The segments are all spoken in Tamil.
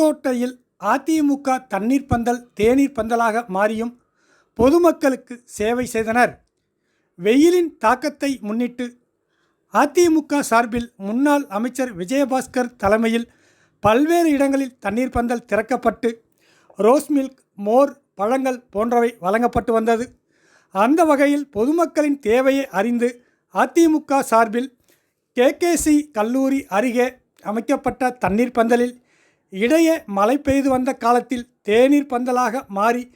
புதுக்கோட்டையில் அதிமுக தண்ணீர் பந்தல் தேநீர் பந்தலாக மாறியும் பொதுமக்களுக்கு சேவை செய்தனர். வெயிலின் தாக்கத்தை முன்னிட்டு அதிமுக சார்பில் முன்னாள் அமைச்சர் விஜயபாஸ்கர் தலைமையில் பல்வேறு இடங்களில் தண்ணீர் பந்தல் திறக்கப்பட்டு ரோஸ் மில்க் மோர் பழங்கள் போன்றவை வழங்கப்பட்டு வந்தது. அந்த வகையில் பொதுமக்களின் தேவையை அறிந்து அதிமுக சார்பில் கேகேசி கல்லூரி அருகே அமைக்கப்பட்ட தண்ணீர் பந்தலில் இடையே மழை பெய்து வந்த காலத்தில் தேநீர் பந்தலாக மாறி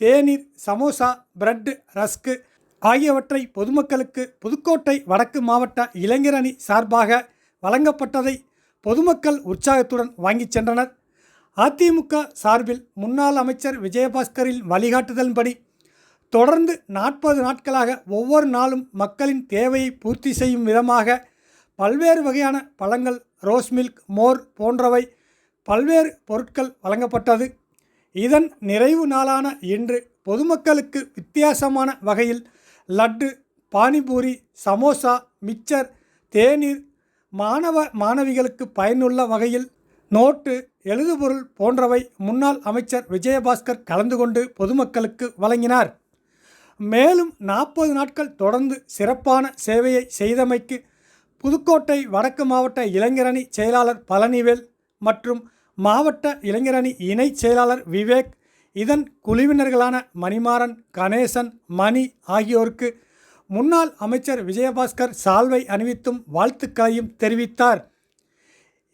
தேநீர் சமோசா பிரெட் ரஸ்க்கு ஆகியவற்றை பொதுமக்களுக்கு புதுக்கோட்டை வடக்கு மாவட்ட இளைஞர் அணி சார்பாக வழங்கப்பட்டதை பொதுமக்கள் உற்சாகத்துடன் வாங்கிச் சென்றனர். அதிமுக சார்பில் முன்னாள் அமைச்சர் விஜயபாஸ்கரின் வழிகாட்டுதலின்படி தொடர்ந்து நாற்பது நாட்களாக ஒவ்வொரு நாளும் மக்களின் தேவையை பூர்த்தி செய்யும் விதமாக பல்வேறு வகையான பழங்கள் ரோஸ் மில்க் மோர் போன்றவை பல்வேறு பொருட்கள் வழங்கப்பட்டது. இதன் நிறைவு நாளான இன்று பொதுமக்களுக்கு வித்தியாசமான வகையில் லட்டு பானிபூரி சமோசா மிச்சர் தேநீர் மாணவ மாணவிகளுக்கு பயனுள்ள வகையில் நோட்டு எழுதுபொருள் போன்றவை முன்னாள் அமைச்சர் விஜயபாஸ்கர் கலந்து கொண்டு பொதுமக்களுக்கு வழங்கினார். மேலும் நாற்பது நாட்கள் தொடர்ந்து சிறப்பான சேவையை செய்தமைக்கு புதுக்கோட்டை வடக்கு மாவட்ட இளைஞரணி செயலாளர் பழனிவேல் மற்றும் மாவட்ட இளைஞரணி இணைச் செயலாளர் விவேக் இதன் குழுவினர்களான மணிமாறன் கணேசன் மணி ஆகியோருக்கு முன்னாள் அமைச்சர் விஜயபாஸ்கர் சால்வை அணிவித்தும் வாழ்த்துக்களையும் தெரிவித்தார்.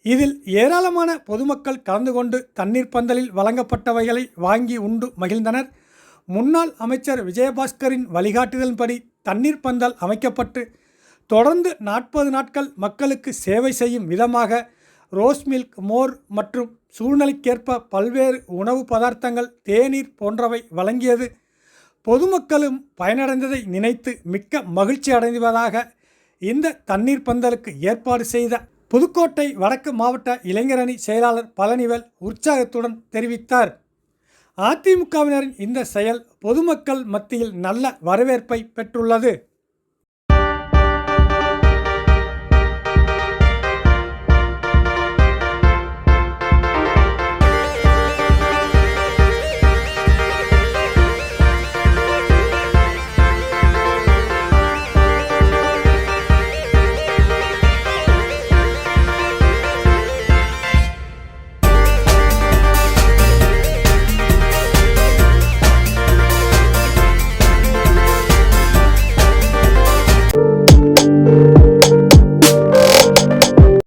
இதில் ஏராளமான பொதுமக்கள் கலந்து கொண்டு தண்ணீர் பந்தலில் வழங்கப்பட்டவைகளை வாங்கி உண்டு மகிழ்ந்தனர். முன்னாள் அமைச்சர் விஜயபாஸ்கரின் வழிகாட்டுதலின்படி தண்ணீர் பந்தல் அமைக்கப்பட்டு தொடர்ந்து நாற்பது நாட்கள் மக்களுக்கு சேவை செய்யும் விதமாக ரோஸ் மில்க் மோர் மற்றும் சூழ்நிலைக்கேற்ப பல்வேறு உணவு பதார்த்தங்கள் தேநீர் போன்றவை வழங்கியது. பொதுமக்களும் பயனடைந்ததை நினைத்து மிக்க மகிழ்ச்சி அடைந்துவதாக இந்த தண்ணீர் பந்தலுக்கு ஏற்பாடு செய்த புதுக்கோட்டை வடக்கு மாவட்ட இளைஞரணி செயலாளர் பழனிவேல் உற்சாகத்துடன் தெரிவித்தார். அதிமுகவினரின் இந்த செயல் பொதுமக்கள் மத்தியில் நல்ல வரவேற்பை பெற்றுள்ளது.